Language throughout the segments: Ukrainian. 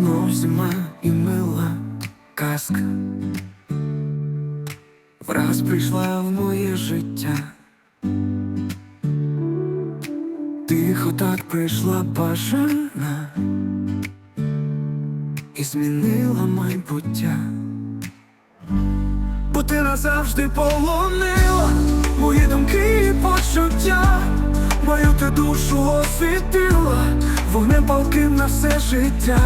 знов зима і мила казка враз прийшла в моє життя. Тихо так прийшла бажана і змінила майбуття, бо ти назавжди полонила мої думки і почуття, мою ти душу освітила, вогнем палким на все життя.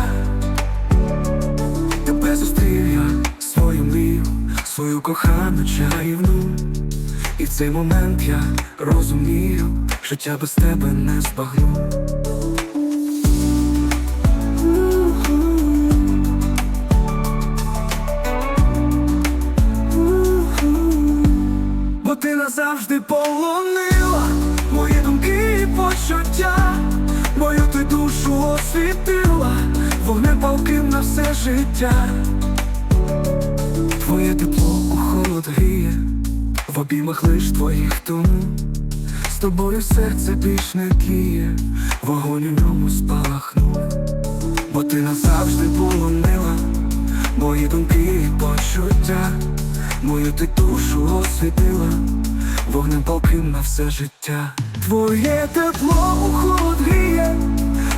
Свою кохану чарівну. І в цей момент я розумію, життя без тебе не збагну. Бо ти назавжди полонила мої думки і почуття, мою ти душу освітила, вогнем палким на все життя. Твоє тепло холод гріє, в обіймах лиш твоїх тому. З тобою серце більш не тліє, вогонь у ньому спалахнув, бо ти назавжди полонила мої думки і почуття, мою ти душу освітила, вогнем палким на все життя. Твоє тепло у холод гріє,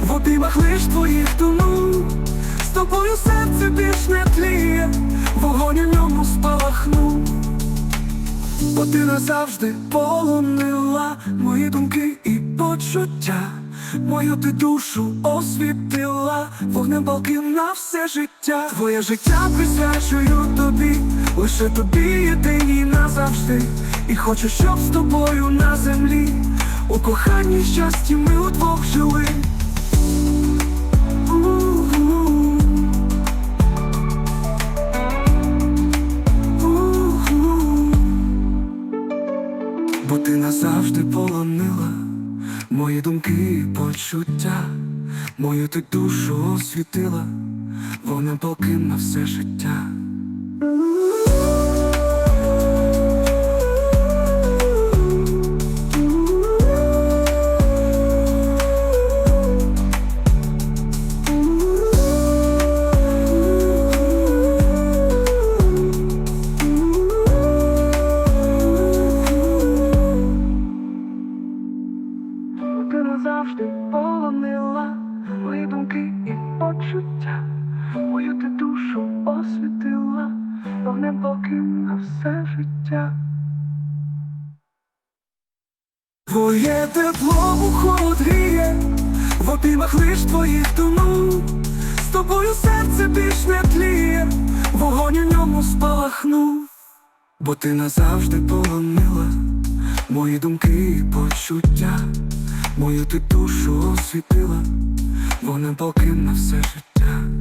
в обіймах лиш твоїх тону. З тобою серце більш не тліє, вогонь у ньому спалахнув. Ти назавжди полонила мої думки і почуття, мою ти душу освітила, вогнем палким на все життя. Твоє життя присвячую тобі, лише тобі єдиній назавжди. І хочу, щоб з тобою на землі у коханні щасті ми удвох жили. Бо ти назавжди полонила мої думки і почуття, мою ти душу освітила, вона полким на все життя. Ти назавжди полонила мої думки і почуття, мою ти душу освітила, вогнем палким на все життя. Твоє тепло у в обіймах лиш твоїх тону. З тобою серце більш не тліє, вогонь у ньому спалахнув, бо ти назавжди полонила мої думки і почуття, мою ти душу освітила, вона полки на все життя.